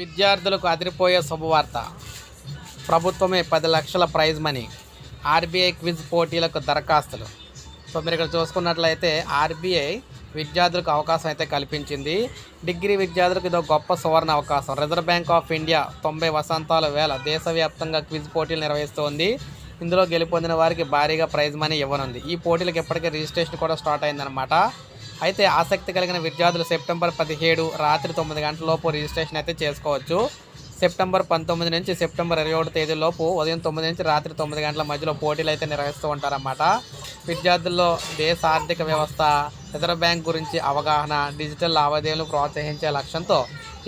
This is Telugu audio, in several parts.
విద్యార్థులకు అదిరిపోయే శుభవార్త. ప్రభుత్వమే పది లక్షల ప్రైజ్ మనీ ఆర్బీఐ క్విజ్ పోటీలకు దరఖాస్తులు. సో మీరు ఇక్కడ చూసుకున్నట్లయితే ఆర్బీఐ విద్యార్థులకు అవకాశం అయితే కల్పించింది. డిగ్రీ విద్యార్థులకు ఇదో గొప్ప సువర్ణ అవకాశం. రిజర్వ్ బ్యాంక్ ఆఫ్ ఇండియా తొంభై వసంతాల వేళ దేశవ్యాప్తంగా క్విజ్ పోటీలు నిర్వహిస్తోంది. ఇందులో గెలుపొందిన వారికి భారీగా ప్రైజ్ మనీ ఇవ్వనుంది. ఈ పోటీలకు ఇప్పటికే రిజిస్ట్రేషన్ కూడా స్టార్ట్ అయిందనమాట అయితే ఆసక్తి కలిగిన విద్యార్థులు సెప్టెంబర్ పదిహేడు రాత్రి తొమ్మిది గంటల లోపు రిజిస్ట్రేషన్ అయితే చేసుకోవచ్చు. సెప్టెంబర్ పంతొమ్మిది నుంచి సెప్టెంబర్ ఇరవై ఒకటి తేదీలోపు ఉదయం తొమ్మిది నుంచి రాత్రి తొమ్మిది గంటల మధ్యలో పోటీలు అయితే నిర్వహిస్తూ ఉంటారన్నమాట. విద్యార్థుల్లో దేశ ఆర్థిక వ్యవస్థ రిజర్వ్ బ్యాంక్ గురించి అవగాహన డిజిటల్ లావాదేవీలు ప్రోత్సహించే లక్ష్యంతో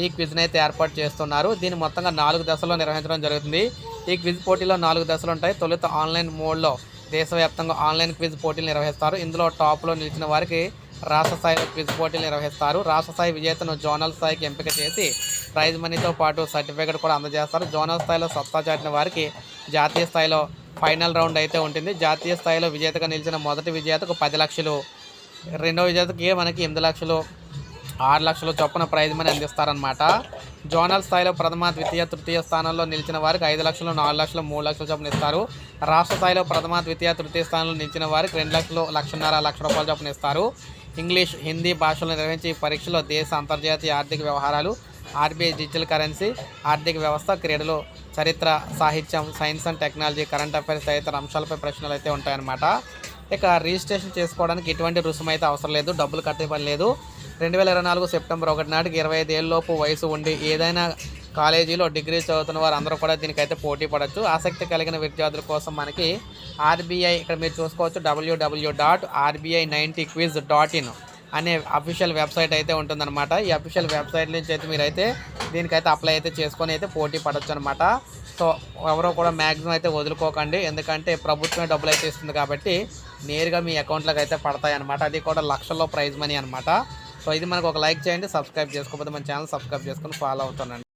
ఈ క్విజ్ని అయితే ఏర్పాటు చేస్తున్నారు. దీన్ని మొత్తంగా నాలుగు దశల్లో నిర్వహించడం జరుగుతుంది. ఈ క్విజ్ పోటీలో నాలుగు దశలు ఉంటాయి. తొలుత ఆన్లైన్ మోడ్లో దేశవ్యాప్తంగా ఆన్లైన్ క్విజ్ పోటీలు నిర్వహిస్తారు. ఇందులో టాప్లో నిలిచిన వారికి రాష్ట్ర స్థాయిలో క్విజ్ పోటీలు నిర్వహిస్తారు. రాష్ట్ర స్థాయి విజేతను జోనల్ స్థాయికి ఎంపిక చేసి ప్రైజ్ మనీతో పాటు సర్టిఫికేట్ కూడా అందజేస్తారు. జోనల్ స్థాయిలో సత్తా చాటిన వారికి జాతీయ స్థాయిలో ఫైనల్ రౌండ్ అయితే ఉంటుంది. జాతీయ స్థాయిలో విజేతగా నిలిచిన మొదటి విజేతకు పది లక్షలు రెండో విజేతకి మనకి ఎనిమిది లక్షలు ఆరు లక్షల చొప్పున ప్రైజ్ మనీ అందిస్తారనమాట జోనల్ స్థాయిలో ప్రథమ ద్వితీయ తృతీయ స్థానంలో నిలిచిన వారికి ఐదు లక్షలు నాలుగు లక్షలు మూడు లక్షల చొప్పున ఇస్తారు. రాష్ట్ర స్థాయిలో ప్రథమ ద్వితీయ తృతీయ స్థానంలో నిలిచిన వారికి రెండు లక్షలు లక్షన్నర లక్ష రూపాయల చొప్పున ఇస్తారు. ఇంగ్లీష్ హిందీ భాషలో నిర్వహించే ఈ పరీక్షలో దేశ అంతర్జాతీయ ఆర్థిక వ్యవహారాలు ఆర్బీఐ డిజిటల్ కరెన్సీ ఆర్థిక వ్యవస్థ క్రీడలు చరిత్ర సాహిత్యం science and technology current affairs తదితర అంశాలపై ప్రశ్నలు అయితే ఉంటాయన్నమాట. ఇక రిజిస్ట్రేషన్ చేసుకోవడానికి ఎటువంటి రుసుము అయితే అవసరం లేదు డబ్బులు కట్టే పని లేదు. రెండు వేల ఇరవై నాలుగు సెప్టెంబర్ ఒకటి నాటికి ఇరవై ఐదు ఏళ్ళలోపు వయసు ఉండి ఏదైనా కాలేజీలో డిగ్రీ చదువుతున్న వారు అందరూ కూడా దీనికైతే పోటీ పడవచ్చు ఆసక్తి కలిగిన విద్యార్థుల కోసం మనకి ఆర్బీఐ ఇక్కడ మీరు చూసుకోవచ్చు W W dot RBI ninety quiz dot in అనే అఫీషియల్ వెబ్సైట్ అయితే ఉంటుందన్నమాట. ఈ అఫీషియల్ వెబ్సైట్ నుంచి అయితే మీరైతే దీనికైతే అప్లై అయితే చేసుకొని అయితే పోటీ పడవచ్చు అనమాట సో ఎవరో కూడా మ్యాక్సిమం అయితే వదులుకోకండి. ఎందుకంటే ప్రభుత్వమే డబ్బులు అయితే ఇస్తుంది కాబట్టి నేరుగా మీ అకౌంట్లోకి అయితే పడతాయి అనమాట అది కూడా లక్షల్లో ప్రైజ్ మనీ అనమాట సో ఇది మనకు ఒక లైక్ చేయండి సబ్స్క్రైబ్ చేసుకోకపోతే మన ఛానల్ సబ్స్క్రైబ్ చేసుకొని ఫాలో అవుతానండి.